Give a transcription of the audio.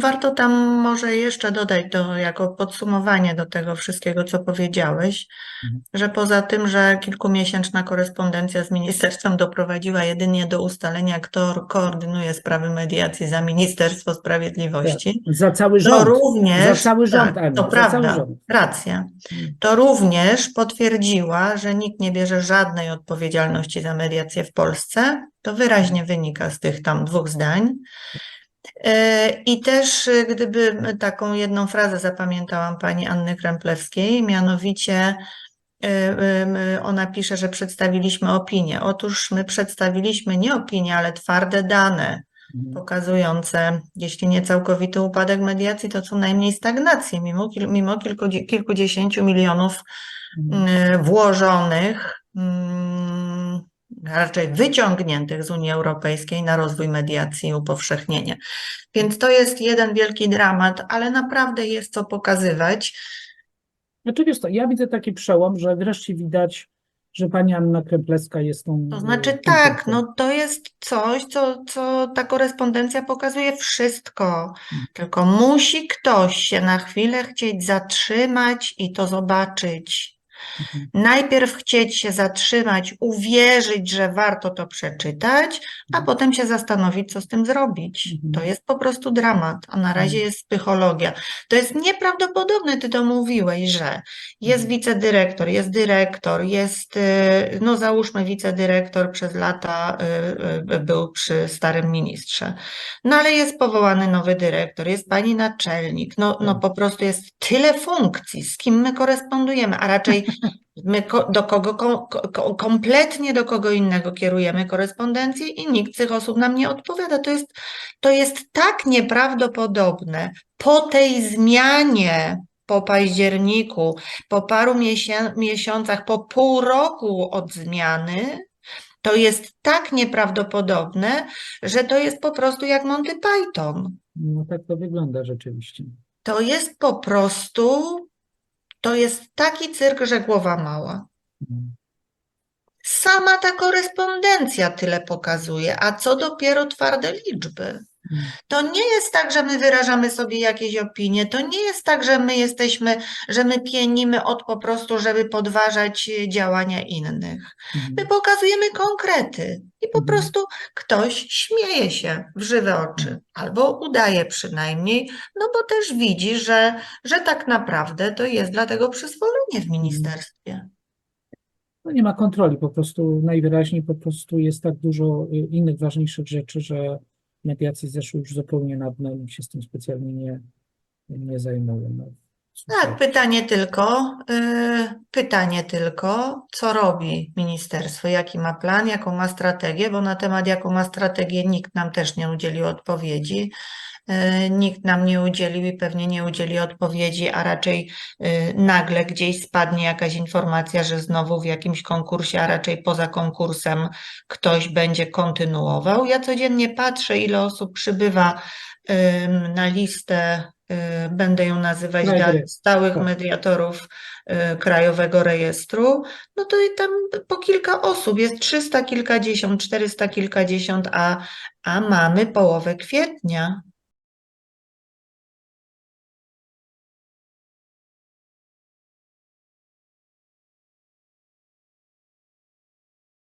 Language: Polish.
Warto tam może jeszcze dodać do, jako podsumowanie do tego wszystkiego, co powiedziałeś, Mhm. że poza tym, że kilkumiesięczna korespondencja z ministerstwem doprowadziła jedynie do ustalenia, kto koordynuje sprawy mediacji za Ministerstwo Sprawiedliwości, Za cały to rząd. również, Za cały rząd, tak, to prawda, rząd. racja, Mm. to również potwierdziła, że nikt nie bierze żadnej odpowiedzialności za mediację w Polsce. To wyraźnie wynika z tych tam dwóch zdań. E, I też, e, gdyby taką jedną frazę zapamiętałam pani Anny Kremplewskiej, mianowicie e, ona pisze, że przedstawiliśmy opinię. Otóż my przedstawiliśmy nie opinię, ale twarde dane Mhm. pokazujące, jeśli nie całkowity upadek mediacji, to co najmniej stagnację, mimo, kil, mimo kilkudzie- kilkudziesięciu milionów Mhm. włożonych, mm, a raczej wyciągniętych z Unii Europejskiej na rozwój mediacji i upowszechnienie. Więc to jest jeden wielki dramat, ale naprawdę jest co pokazywać. Znaczy wiesz co, ja widzę taki przełom, że wreszcie widać, że pani Anna Kremplewska jest tą To e, znaczy tym tak, no to jest coś, co, co ta korespondencja pokazuje wszystko. Tylko musi ktoś się na chwilę chcieć zatrzymać i to zobaczyć. Mhm. Najpierw chcieć się zatrzymać, uwierzyć, że warto to przeczytać, a Mhm. potem się zastanowić, co z tym zrobić. Mhm. To jest po prostu dramat, a na razie Mhm. jest psychologia. To jest nieprawdopodobne, ty to mówiłeś, że jest wicedyrektor, jest dyrektor, jest, y, no załóżmy wicedyrektor przez lata y, y, był przy starym ministrze. No ale jest powołany nowy dyrektor, jest pani naczelnik, no, no Tak. po prostu jest tyle funkcji, z kim my korespondujemy, a raczej my do kogo, ko- ko- kompletnie do kogo innego kierujemy korespondencję i nikt z tych osób nam nie odpowiada. To jest, to jest tak nieprawdopodobne. Po tej zmianie, po październiku, po paru miesiącach, po pół roku od zmiany, to jest tak nieprawdopodobne, że to jest po prostu jak Monty Python. No tak to wygląda rzeczywiście. To jest po prostu, to jest taki cyrk, że głowa mała. Sama ta korespondencja tyle pokazuje, a co dopiero twarde liczby. To nie jest tak, że my wyrażamy sobie jakieś opinie, to nie jest tak, że my jesteśmy, że my pienimy od po prostu, żeby podważać e, działania innych. My Mhm. pokazujemy konkrety i po Mhm. prostu ktoś śmieje się w żywe oczy, albo udaje przynajmniej, no bo też widzi, że, że tak naprawdę to jest dlatego przyzwolenie w ministerstwie. No nie ma kontroli, po prostu najwyraźniej po prostu jest tak dużo y, innych ważniejszych rzeczy, że mediacje zeszły już zupełnie na dno i się z tym specjalnie nie, nie zajmują. Tak, pytanie tylko, y, pytanie tylko, co robi ministerstwo, jaki ma plan, jaką ma strategię, bo na temat jaką ma strategię nikt nam też nie udzielił odpowiedzi. Y, Nikt nam nie udzielił i pewnie nie udzieli odpowiedzi, a raczej y, nagle gdzieś spadnie jakaś informacja, że znowu w jakimś konkursie, a raczej poza konkursem ktoś będzie kontynuował. Ja codziennie patrzę, ile osób przybywa na listę, będę ją nazywać dalej, stałych tak. mediatorów y, Krajowego Rejestru, no to i tam po kilka osób, jest trzysta kilkadziesiąt, czterysta kilkadziesiąt, a, a mamy połowę kwietnia.